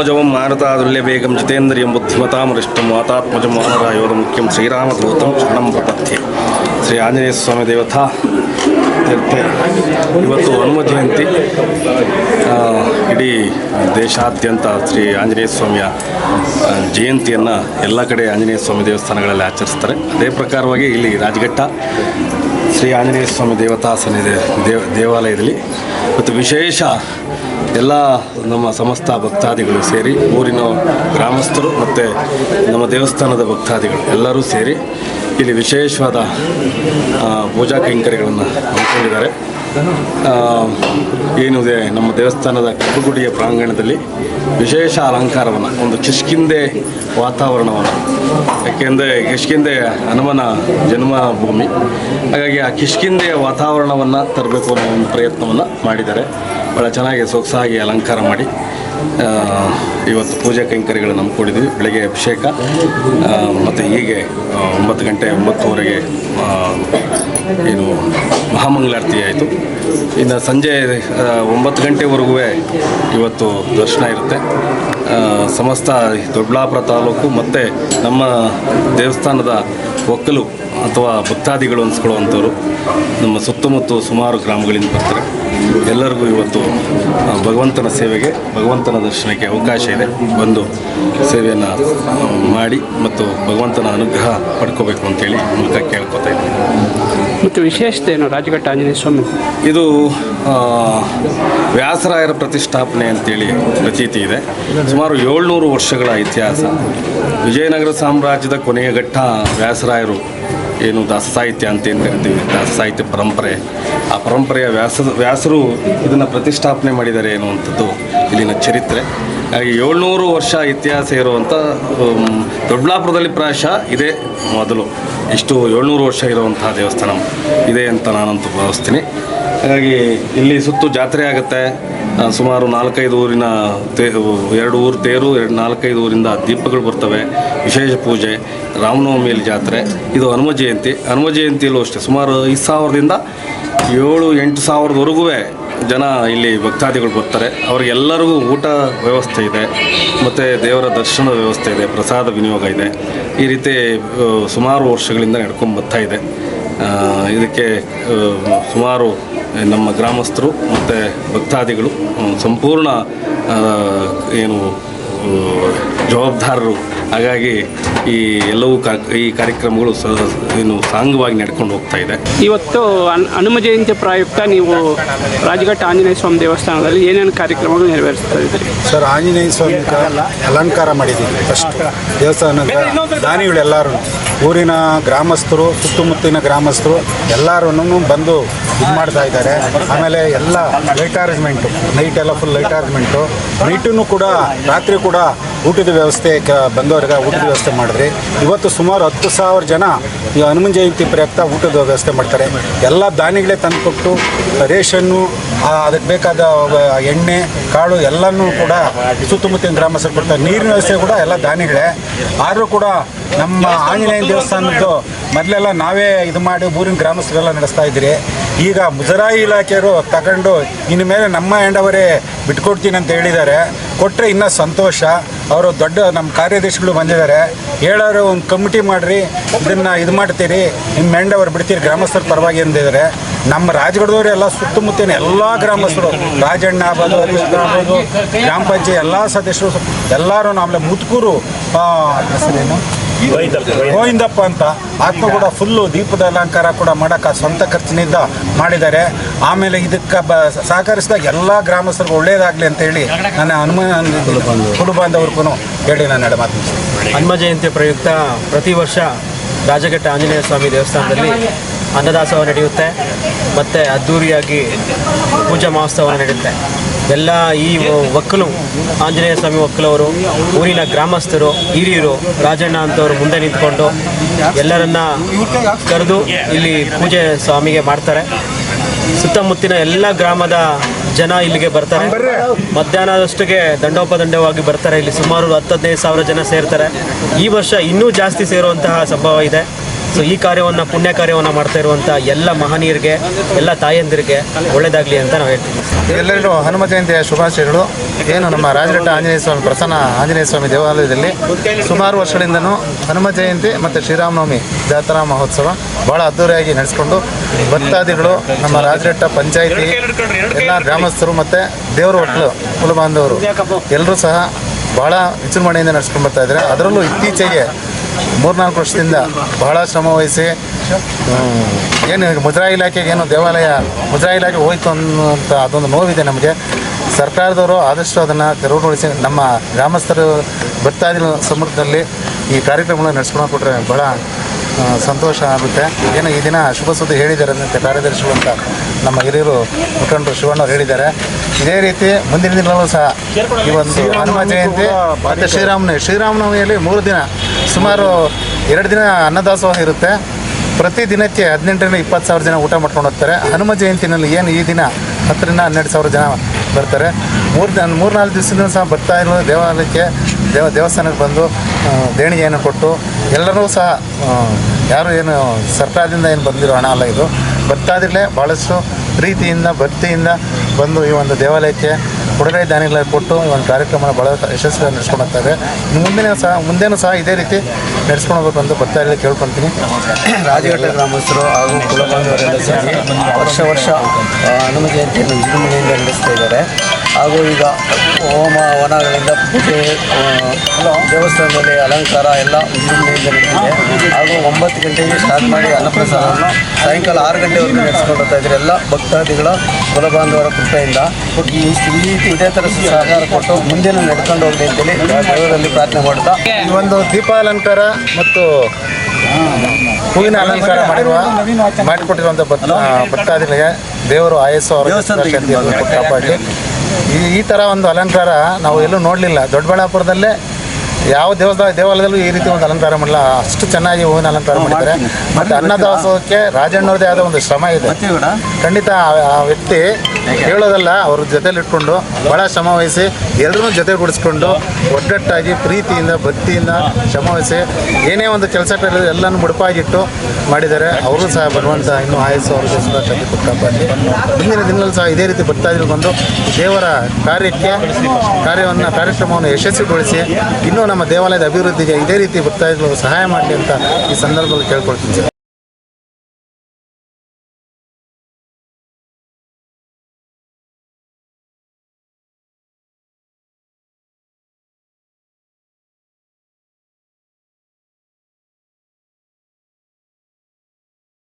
ಮನೋಜವಂ ಮಾರುತಾದುಲ್ಯಬೇಗಂ ಜಿತೇಂದ್ರಿಯಂ ಬುದ್ಧಿಮತಾಮರಿಷ್ಟಂ ವಾತಾತ್ಮಜಂ ವಾನರಾಯೋಧ ಮುಖ್ಯಂ ಶ್ರೀರಾಮದೂತಂ ಶರಣಂ ಪ್ರಪಥ್ಯೆ. ಶ್ರೀ ಆಂಜನೇಯ ಸ್ವಾಮಿ ದೇವತಾ ತೀರ್ಥ ಇವತ್ತು ಹನುಮ ಜಯಂತಿ ಇಡೀ ದೇಶಾದ್ಯಂತ ಶ್ರೀ ಆಂಜನೇಯ ಸ್ವಾಮಿಯ ಜಯಂತಿಯನ್ನು ಎಲ್ಲ ಕಡೆ ಆಂಜನೇಯ ಸ್ವಾಮಿ ದೇವಸ್ಥಾನಗಳಲ್ಲಿ ಆಚರಿಸ್ತಾರೆ. ಅದೇ ಪ್ರಕಾರವಾಗಿ ಇಲ್ಲಿ ರಾಜಘಟ್ಟ, ಶ್ರೀ ಆಂಜನೇಯ ಸ್ವಾಮಿ ದೇವತಾ ಸನ್ನಿಧಿ, ದೇವ, ದೇವಾಲಯದಲ್ಲಿ. ಮತ್ತು ವಿಶೇಷ ಎಲ್ಲ ನಮ್ಮ ಸಮಸ್ತ ಭಕ್ತಾದಿಗಳು ಸೇರಿ, ಊರಿನ ಗ್ರಾಮಸ್ಥರು ಮತ್ತು ನಮ್ಮ ದೇವಸ್ಥಾನದ ಭಕ್ತಾದಿಗಳು ಎಲ್ಲರೂ ಸೇರಿ ಇಲ್ಲಿ ವಿಶೇಷವಾದ ಪೂಜಾ ಕೈಂಕರ್ಯಗಳನ್ನು ಹಮ್ಮಿಕೊಂಡಿದ್ದಾರೆ. ಏನು ಏನಿದೆ ನಮ್ಮ ದೇವಸ್ಥಾನದ ಕಬ್ಬುಗುಡಿಯ ಪ್ರಾಂಗಣದಲ್ಲಿ ವಿಶೇಷ ಅಲಂಕಾರವನ್ನು, ಒಂದು ಕಿಷ್ಕಿಂದೆ ವಾತಾವರಣವನ್ನು, ಯಾಕೆಂದರೆ ಕಿಷ್ಕಿಂದೆ ಹನುಮನ ಜನ್ಮಭೂಮಿ. ಹಾಗಾಗಿ ಆ ಕಿಷ್ಕಿಂದೆಯ ವಾತಾವರಣವನ್ನು ತರಬೇಕು ಅನ್ನೋ ಒಂದು ಪ್ರಯತ್ನವನ್ನು ಮಾಡಿದ್ದಾರೆ. ಭಾಳ ಚೆನ್ನಾಗಿ ಸೊಗಸಾಗಿ ಅಲಂಕಾರ ಮಾಡಿ ಇವತ್ತು ಪೂಜಾ ಕೈಂಕರ್ಯಗಳನ್ನು ಕೊಡಿದ್ವಿ. ಬೆಳಗ್ಗೆ ಅಭಿಷೇಕ ಮತ್ತು ಹೀಗೆ ಒಂಬತ್ತು ಗಂಟೆ ಒಂಬತ್ತುವರೆಗೆ ಏನು ಮಹಾಮಂಗಳಾರತಿ ಆಯಿತು. ಇನ್ನು ಸಂಜೆ ಒಂಬತ್ತು ಗಂಟೆವರೆಗೂ ಇವತ್ತು ದರ್ಶನ ಇರುತ್ತೆ. ಸಮಸ್ತ ದೊಡ್ಡಬಳ್ಳಾಪುರ ತಾಲೂಕು ಮತ್ತು ನಮ್ಮ ದೇವಸ್ಥಾನದ ಒಕ್ಕಲು ಅಥವಾ ಭಕ್ತಾದಿಗಳು ಅನ್ಸ್ಕೊಳ್ಳುವಂಥವ್ರು ನಮ್ಮ ಸುತ್ತಮುತ್ತ ಸುಮಾರು ಗ್ರಾಮಗಳಿಂದ ಬರ್ತಾರೆ. ಎಲ್ಲರಿಗೂ ಇವತ್ತು ಭಗವಂತನ ಸೇವೆಗೆ ಭಗವಂತನ ದರ್ಶನಕ್ಕೆ ಅವಕಾಶ ಇದೆ. ಬಂದು ಸೇವೆಯನ್ನು ಮಾಡಿ ಮತ್ತು ಭಗವಂತನ ಅನುಗ್ರಹ ಪಡ್ಕೋಬೇಕು ಅಂತೇಳಿ ಮೂಲಕ ಕೇಳ್ಕೊತಾ ಇದ್ದೀನಿ. ಮತ್ತು ವಿಶೇಷತೆ ಏನು? ರಾಜಘಟ್ಟ ಆಂಜನೇಯ ಸ್ವಾಮಿ? ಇದು ವ್ಯಾಸರಾಯರ ಪ್ರತಿಷ್ಠಾಪನೆ ಅಂತೇಳಿ ಪ್ರತೀತಿ ಇದೆ. ಸುಮಾರು ಏಳ್ನೂರು ವರ್ಷಗಳ ಇತಿಹಾಸ. ವಿಜಯನಗರ ಸಾಮ್ರಾಜ್ಯದ ಕೊನೆಯ ಘಟ್ಟ ವ್ಯಾಸರಾಯರು. ಏನು ದಾಸ ಸಾಹಿತ್ಯ ಅಂತ ಏನು ಕರಿತೀವಿ? ದಾಸ ಸಾಹಿತ್ಯ ಪರಂಪರೆ. ಆ ಪರಂಪರೆಯ ವ್ಯಾಸ ವ್ಯಾಸರು ಇದನ್ನು ಪ್ರತಿಷ್ಠಾಪನೆ ಮಾಡಿದ್ದಾರೆ ಅನ್ನುವಂಥದ್ದು ಇಲ್ಲಿನ ಚರಿತ್ರೆ. ಹಾಗೆ ಏಳ್ನೂರು ವರ್ಷ ಇತಿಹಾಸ ಇರುವಂಥ ದೊಡ್ಡಬಳ್ಳಾಪುರದಲ್ಲಿ ಪ್ರಾಯಶಃ ಇದೇ ಮೊದಲು. ಇಷ್ಟು ಏಳ್ನೂರು ವರ್ಷ ಇರುವಂತಹ ದೇವಸ್ಥಾನ ಇದೆ ಅಂತ ನಾನಂತೂ ಭಾವಿಸ್ತೀನಿ. ಹಾಗಾಗಿ ಇಲ್ಲಿ ಸುತ್ತು ಜಾತ್ರೆ ಆಗುತ್ತೆ. ಸುಮಾರು ನಾಲ್ಕೈದು ಊರಿನ ತೇ, ಎರಡು ಊರು ತೇರು, ಎರಡು ನಾಲ್ಕೈದು ಊರಿಂದ ದೀಪಗಳು ಬರ್ತವೆ. ವಿಶೇಷ ಪೂಜೆ, ರಾಮನವಮಿಯಲ್ಲಿ ಜಾತ್ರೆ. ಇದು ಹನುಮ ಜಯಂತಿ. ಹನುಮ ಜಯಂತಿಯಲ್ಲೂ ಅಷ್ಟೇ. ಸುಮಾರು ಐದು ಸಾವಿರದಿಂದ ಏಳು, ಎಂಟು ಸಾವಿರದವರೆಗೂ ಜನ ಇಲ್ಲಿ ಭಕ್ತಾದಿಗಳು ಬರ್ತಾರೆ. ಅವ್ರಿಗೆಲ್ಲರಿಗೂ ಊಟ ವ್ಯವಸ್ಥೆ ಇದೆ. ಮತ್ತು ದೇವರ ದರ್ಶನದ ವ್ಯವಸ್ಥೆ ಇದೆ. ಪ್ರಸಾದ ವಿನಿಯೋಗ ಇದೆ. ಈ ರೀತಿ ಸುಮಾರು ವರ್ಷಗಳಿಂದ ನಡ್ಕೊಂಡು ಬರ್ತಾ ಇದೆ. ಇದಕ್ಕೆ ಸುಮಾರು ನಮ್ಮ ಗ್ರಾಮಸ್ಥರು ಮತ್ತು ಭಕ್ತಾದಿಗಳು ಸಂಪೂರ್ಣ ಏನು ಜವಾಬ್ದಾರರು. ಹಾಗಾಗಿ ಈ ಎಲ್ಲವೂ ಕಾ ಈ ಕಾರ್ಯಕ್ರಮಗಳು ಏನು ಸಾಂಗವಾಗಿ ನಡ್ಕೊಂಡು ಹೋಗ್ತಾ ಇದೆ. ಇವತ್ತು ಹನ್- ಹನುಮ ಜಯಂತಿ ಪ್ರಾಯುಕ್ತ ನೀವು ರಾಜಘಟ್ಟ ಆಂಜನೇಯ ಸ್ವಾಮಿ ದೇವಸ್ಥಾನದಲ್ಲಿ ಏನೇನು ಕಾರ್ಯಕ್ರಮಗಳು ನೆರವೇರಿಸ್ತಾ ಇದ್ದೀರಿ? ಸರ್ ಆಂಜನೇಯ ಸ್ವಾಮಿ ಅಲಂಕಾರ ಮಾಡಿದ್ದೀವಿ ಫಸ್ಟ್. ದೇವಸ್ಥಾನದ ದಾನಿಗಳೆಲ್ಲರೂ ಊರಿನ ಗ್ರಾಮಸ್ಥರು ಸುತ್ತಮುತ್ತಿನ ಗ್ರಾಮಸ್ಥರು ಎಲ್ಲರೂ ಬಂದು ಇದು ಮಾಡ್ತಾ ಇದ್ದಾರೆ. ಆಮೇಲೆ ಎಲ್ಲ ಲೈಟ್ ಅರೇಂಜ್ಮೆಂಟು ನೈಟ್ ಎಲ್ಲ ಫುಲ್ ಲೈಟ್ ಅರೇಂಜ್ಮೆಂಟು ನೈಟೂ ಕೂಡ ರಾತ್ರಿ ಕೂಡ ಊಟದ ವ್ಯವಸ್ಥೆ ಕ ಬಂದವರಿಗೆ ಊಟದ ವ್ಯವಸ್ಥೆ ಮಾಡಿದ್ರಿ. ಇವತ್ತು ಸುಮಾರು ಹತ್ತು ಸಾವಿರ ಜನ ಈ ಹನುಮನ್ ಜಯಂತಿ ಪ್ರಯುಕ್ತ ಊಟದ ವ್ಯವಸ್ಥೆ ಮಾಡ್ತಾರೆ. ಎಲ್ಲ ದಾನಿಗಳೇ ತಂದುಕೊಟ್ಟು ರೇಷನ್ನು ಆ, ಅದಕ್ಕೆ ಬೇಕಾದ ಎಣ್ಣೆ ಕಾಳು ಎಲ್ಲನೂ ಕೂಡ ಸುತ್ತಮುತ್ತಿನ ಗ್ರಾಮಸ್ಥರು ಕೊಡ್ತಾರೆ. ನೀರಿನ ವ್ಯವಸ್ಥೆ ಕೂಡ ಎಲ್ಲ ದಾನಿಗಳೇ ಆದರೂ ಕೂಡ ನಮ್ಮ ಆಂಜನೇಯ ದೇವಸ್ಥಾನದ್ದು ಮೊದಲೆಲ್ಲ ನಾವೇ ಇದು ಮಾಡಿ ಊರಿನ ಗ್ರಾಮಸ್ಥರೆಲ್ಲ ನಡೆಸ್ತಾ ಇದ್ದೀರಿ ಈಗ ಮುಜರಾಯಿ ಇಲಾಖೆಯವರು ತಗೊಂಡು ಇನ್ನು ಮೇಲೆ ನಮ್ಮ ಹೆಂಡವರೇ ಬಿಟ್ಕೊಡ್ತೀನಿ ಅಂತ ಹೇಳಿದ್ದಾರೆ. ಕೊಟ್ಟರೆ ಇನ್ನೂ ಸಂತೋಷ. ಅವರು ದೊಡ್ಡ ನಮ್ಮ ಕಾರ್ಯದರ್ಶಿಗಳು ಬಂದಿದ್ದಾರೆ. ಹೇಳೋರು ಒಂದು ಕಮಿಟಿ ಮಾಡಿರಿ, ಇದನ್ನ ಇದು ಮಾಡ್ತೀರಿ, ನಿಮ್ಮ ಮೆಂಡವರು ಬಿಡ್ತೀರಿ, ಗ್ರಾಮಸ್ಥರ ಪರವಾಗಿ ಅಂದಿದ್ದಾರೆ. ನಮ್ಮ ರಾಜಗಡದವರು ಎಲ್ಲ ಸುತ್ತಮುತ್ತಿನ ಎಲ್ಲ ಗ್ರಾಮಸ್ಥರು, ರಾಜಣ್ಣ ಆಗ್ಬೋದು ಗ್ರಾಮ ಪಂಚಾಯತ್ ಎಲ್ಲ ಸದಸ್ಯರು, ಎಲ್ಲರೂ ಆಮೇಲೆ ಮುತ್ಕೂರು ಹೆಸರೇನು? ಗೋವಿಂದಪ್ಪ ಅಂತ ಆತ್ಮ ಕೂಡ ಫುಲ್ಲು ದೀಪದ ಅಲಂಕಾರ ಕೂಡ ಮಾಡೋಕೆ ಸ್ವಂತ ಖರ್ಚಿನಿಂದ ಮಾಡಿದ್ದಾರೆ. ಆಮೇಲೆ ಇದಕ್ಕೆ ಬ ಸಹಕರಿಸಿದಾಗ ಎಲ್ಲ ಗ್ರಾಮಸ್ಥರಿಗೂ ಒಳ್ಳೆಯದಾಗಲಿ ಅಂತ ಹೇಳಿ ನನ್ನ ಹನುಮಾನ್ ಕುಟುಂಬ ಹೇಳಿ ನಾನು ಮಾತು ಹನುಮ ಜಯಂತಿ ಪ್ರಯುಕ್ತ ಪ್ರತಿ ವರ್ಷ ರಾಜಘಟ್ಟ ಆಂಜನೇಯ ಸ್ವಾಮಿ ದೇವಸ್ಥಾನದಲ್ಲಿ ಅನ್ನದಾಸೋಹ ನಡೆಯುತ್ತೆ. ಮತ್ತು ಅದ್ಧೂರಿಯಾಗಿ ಪೂಜಾ ಮಹೋತ್ಸವ ನಡೆಯುತ್ತೆ. ಎಲ್ಲ ಈ ಒಕ್ಕಲು ಆಂಜನೇಯ ಸ್ವಾಮಿ ಒಕ್ಕಲವರು ಊರಿನ ಗ್ರಾಮಸ್ಥರು, ಹಿರಿಯರು, ರಾಜಣ್ಣ ಅಂತವರು ಮುಂದೆ ನಿಂತ್ಕೊಂಡು ಎಲ್ಲರನ್ನ ಕರೆದು ಇಲ್ಲಿ ಪೂಜೆ ಸ್ವಾಮಿಗೆ ಮಾಡ್ತಾರೆ. ಸುತ್ತಮುತ್ತಿನ ಎಲ್ಲ ಗ್ರಾಮದ ಜನ ಇಲ್ಲಿಗೆ ಬರ್ತಾರೆ. ಮಧ್ಯಾಹ್ನದಷ್ಟಿಗೆ ದಂಡೋಪದಂಡವಾಗಿ ಬರ್ತಾರೆ. ಇಲ್ಲಿ ಸುಮಾರು ಹತ್ತು ಹದಿನೈದು ಸಾವಿರ ಜನ ಸೇರ್ತಾರೆ. ಈ ವರ್ಷ ಇನ್ನೂ ಜಾಸ್ತಿ ಸೇರುವಂತಹ ಸಂಭವ ಇದೆ. ಸೊ ಈ ಕಾರ್ಯವನ್ನು, ಪುಣ್ಯ ಕಾರ್ಯವನ್ನು ಮಾಡ್ತಾ ಇರುವಂಥ ಎಲ್ಲ ಮಹನೀಯರಿಗೆ, ಎಲ್ಲ ತಾಯಂದಿರಿಗೆ ಒಳ್ಳೆಯದಾಗಲಿ ಅಂತ ನಾವು ಹೇಳ್ತೀವಿ. ಎಲ್ಲರಿಗೂ ಹನುಮ ಜಯಂತಿಯ ಶುಭಾಶಯಗಳು. ಏನು ನಮ್ಮ ರಾಜರಟ್ಟ ಆಂಜನೇಯ ಸ್ವಾಮಿ, ಪ್ರಸನ್ನ ಆಂಜನೇಯ ಸ್ವಾಮಿ ದೇವಾಲಯದಲ್ಲಿ ಸುಮಾರು ವರ್ಷಗಳಿಂದನೂ ಹನುಮ ಜಯಂತಿ ಮತ್ತು ಶ್ರೀರಾಮನವಮಿ, ಜಾತ್ರಾ ಮಹೋತ್ಸವ ಭಾಳ ಅದ್ದೂರಿಯಾಗಿ ನಡೆಸ್ಕೊಂಡು ಭಕ್ತಾದಿಗಳು, ನಮ್ಮ ರಾಜರಟ್ಟ ಪಂಚಾಯಿತಿ, ಎಲ್ಲ ಗ್ರಾಮಸ್ಥರು ಮತ್ತು ದೇವರ ಕುಲ ಬಾಂಧವರು ಎಲ್ಲರೂ ಸಹ ಭಾಳ ವಿಜೃಂಭಣೆಯಿಂದ ನಡೆಸ್ಕೊಂಡು ಬರ್ತಾ ಇದ್ದಾರೆ. ಅದರಲ್ಲೂ ಇತ್ತೀಚೆಗೆ ಮೂರ್ನಾಲ್ಕು ವರ್ಷದಿಂದ ಬಹಳ ಶ್ರಮ ವಹಿಸಿ ಏನು ಮುದ್ರಾ ಇಲಾಖೆಗೆ ಏನು ದೇವಾಲಯ, ಮುದ್ರಾ ಇಲಾಖೆ ಹೋಯ್ತು ಅನ್ನುವಂಥ ಅದೊಂದು ನೋವಿದೆ ನಮಗೆ. ಸರ್ಕಾರದವರು ಆದಷ್ಟು ಅದನ್ನು ತೆರವುಗೊಳಿಸಿ, ನಮ್ಮ ಗ್ರಾಮಸ್ಥರು ಬರ್ತಾ ಇದ್ದ ಸಮುದ್ರದಲ್ಲಿ ಈ ಕಾರ್ಯಕ್ರಮವನ್ನು ನಡೆಸ್ಕೊಂಡು ಕೊಟ್ಟರೆ ಭಾಳ ಸಂತೋಷ ಆಗುತ್ತೆ. ಏನು ಈ ದಿನ ಶುಭ ಸುದ್ದಿ ಹೇಳಿದ್ದಾರೆ ಅಂತ ಕಾರ್ಯದರ್ಶಿಗಳು ಅಂತ. ನಮ್ಮ ಹಿರಿಯರು ಮುಖಂಡರು ಶಿವಣ್ಣವ್ರು ಹೇಳಿದ್ದಾರೆ. ಇದೇ ರೀತಿ ಮುಂದಿನ ದಿನಗಳಲ್ಲೂ ಸಹ ಈ ಒಂದು ಹನುಮ ಜಯಂತಿ ಮತ್ತು ಶ್ರೀರಾಮನವಮಿ. ಶ್ರೀರಾಮನವಮಿಯಲ್ಲಿ ಮೂರು ದಿನ ಸುಮಾರು ಎರಡು ದಿನ ಅನ್ನದಾಸೋಹ ಇರುತ್ತೆ. ಪ್ರತಿ ದಿನಕ್ಕೆ ಹದಿನೆಂಟರಿಂದ ಇಪ್ಪತ್ತು ಸಾವಿರ ಜನ ಊಟ ಮಾಡ್ಕೊಂಡು ಹೋಗ್ತಾರೆ. ಹನುಮ ಜಯಂತಿನಲ್ಲಿ ಏನು ಈ ದಿನ ಹತ್ತರಿಂದ ಹನ್ನೆರಡು ಸಾವಿರ ಜನ ಬರ್ತಾರೆ. ಮೂರು ದಿನ ಮೂರು ನಾಲ್ಕು ದಿವಸದಿಂದ ಸಹ ಬರ್ತಾ ಇರೋ ದೇವಾಲಯಕ್ಕೆ ದೇವ ದೇವಸ್ಥಾನಕ್ಕೆ ಬಂದು ದೇಣಿಗೆಯನ್ನು ಕೊಟ್ಟು ಎಲ್ಲರೂ ಸಹ ಯಾರು ಏನು ಸರ್ಕಾರದಿಂದ ಏನು ಬಂದಿರೋ ಹಣ ಅಲ್ಲ ಇದು. ಭಕ್ತಾದಿಗಳೇ ಭಾಳಷ್ಟು ಪ್ರೀತಿಯಿಂದ, ಭಕ್ತಿಯಿಂದ ಬಂದು ಈ ಒಂದು ದೇವಾಲಯಕ್ಕೆ ಕೊಡುಗೈ ದಾನಿಗಳ ಕೊಟ್ಟು ಒಂದು ಕಾರ್ಯಕ್ರಮ ಭಾಳ ಯಶಸ್ವಿಯಾಗಿ ನಡೆಸ್ಕೊಂಡು ಹೋಗ್ತಾರೆ ಮುಂದಿನ ಸಹ, ಮುಂದೇನೂ ಸಹ ಇದೇ ರೀತಿ ನಡೆಸ್ಕೊಂಡು ಹೋಗ್ಬೇಕು ಅಂತ ಭಕ್ತಾದಿಗಳು ಕೇಳ್ಕೊಳ್ತೀನಿ ರಾಜಘಟ್ಟ ಗ್ರಾಮಸ್ಥರು ಹಾಗೂ ಕುಲಬಾಂಧವರೆಲ್ಲ ಸೇರಿ ವರ್ಷ ವರ್ಷ ಹನುಮ ಜಯಂತಿಯನ್ನು ವಿಜೃಂಭಣೆಯಿಂದ ನಡೆಸ್ತಾ ಇದ್ದಾರೆ. ಹಾಗೂ ಈಗ ಹೋಮ, ವನಗಳಿಂದ ಪೂಜೆ ದೇವಸ್ಥಾನದಲ್ಲಿ ಅಲಂಕಾರ ಎಲ್ಲ ವಿಜೃಂಭಣೆಯಿಂದ ಹಾಗೂ ಒಂಬತ್ತು ಗಂಟೆಗೆ ಸ್ಟಾರ್ಟ್ ಮಾಡಿ ಅನ್ನಪ್ರಸಾದವನ್ನು ಸಾಯಂಕಾಲ ಆರು ಗಂಟೆವರೆಗೂ ನಡೆಸ್ಕೊಂಡು ಇದ್ರೆ ಇದ್ದಾರೆ ಎಲ್ಲ ಭಕ್ತಾದಿಗಳ ಕುಲಬಾಂಧವರ ಕೃಪೆಯಿಂದ. ಈ ರೀತಿ ಇದೇ ಥರ ಸಹಕಾರ ಕೊಟ್ಟು ಮುಂದೆನೂ ನಡ್ಕೊಂಡು ಹೋಗಲಿ ಅಂತೇಳಿ ದೇವರಲ್ಲಿ ಪ್ರಾರ್ಥನೆ ಮಾಡ್ತಾ ಈ ಒಂದು ದೀಪಾಲಂಕಾರ ಮತ್ತು ಹೂವಿನ ಅಲಂಕಾರ ಮಾಡಿರುವ ಮಾಡಿಕೊಟ್ಟಿರುವಂಥ ಭಕ್ತ ಭಕ್ತಾದಿಗಳಿಗೆ ದೇವರು ಆಯಸ್ಸು ಅವರ ಕಾಪಾಡಿ. ಈ ಈ ಥರ ಒಂದು ಅಲಂಕಾರ ನಾವು ಎಲ್ಲೂ ನೋಡಲಿಲ್ಲ. ದೊಡ್ಡಬಳ್ಳಾಪುರದಲ್ಲೇ ಯಾವ ದೇವಸ್ಥಾನ ದೇವಾಲಯದಲ್ಲೂ ಈ ರೀತಿ ಒಂದು ಅಲಂಕಾರ ಮಾಡಲ್ಲ ಅಷ್ಟು ಚೆನ್ನಾಗಿ ಹೂವಿನ ಅಲಂಕಾರ ಮಾಡಿದ್ದಾರೆ. ಮತ್ತು ಅನ್ನದಾಸೋಹಕ್ಕೆ ರಾಜಣ್ಣವ್ರದೇ ಆದ ಒಂದು ಶ್ರಮ ಇದೆ. ಖಂಡಿತ ಆ- ವ್ಯಕ್ತಿ ಹೇಳೋದಲ್ಲ ಅವ್ರ ಜೊತೆಲಿ ಇಟ್ಕೊಂಡು ಬಹಳ ಶ್ರಮ ವಹಿಸಿ ಎಲ್ಲರೂ ಜೊತೆಗೂಡಿಸ್ಕೊಂಡು ಒಗ್ಗಟ್ಟಾಗಿ ಪ್ರೀತಿಯಿಂದ ಭಕ್ತಿಯಿಂದ ಶ್ರಮ ವಹಿಸಿ ಏನೇ ಒಂದು ಕೆಲಸ ಎಲ್ಲನೂ ಮುಡುಪಾಗಿಟ್ಟು ಮಾಡಿದ್ದಾರೆ. ಅವರು ಸಹ ಭಗವಂತ ಇನ್ನು ಆಯಸ್ಸು ಅವರು ಕಾಪಾಡಿ. ಮುಂದಿನ ದಿನದಲ್ಲಿ ಸಹ ಇದೇ ರೀತಿ ಭಕ್ತಾದಿಗಳು ಬಂದು ದೇವರ ಕಾರ್ಯಕ್ಕೆ ಕಾರ್ಯವನ್ನು ಕಾರ್ಯಕ್ರಮವನ್ನು ಯಶಸ್ವಿಗೊಳಿಸಿ ಇನ್ನೂ ನಮ್ಮ ದೇವಾಲಯದ ಅಭಿವೃದ್ಧಿಗೆ ಇದೇ ರೀತಿ ಭಕ್ತಾದಿಗಳು ಸಹಾಯ ಮಾಡಲಿ ಅಂತ ಈ ಸಂದರ್ಭದಲ್ಲಿ ಕೇಳ್ಕೊಳ್ತೀನಿ ಸರ್.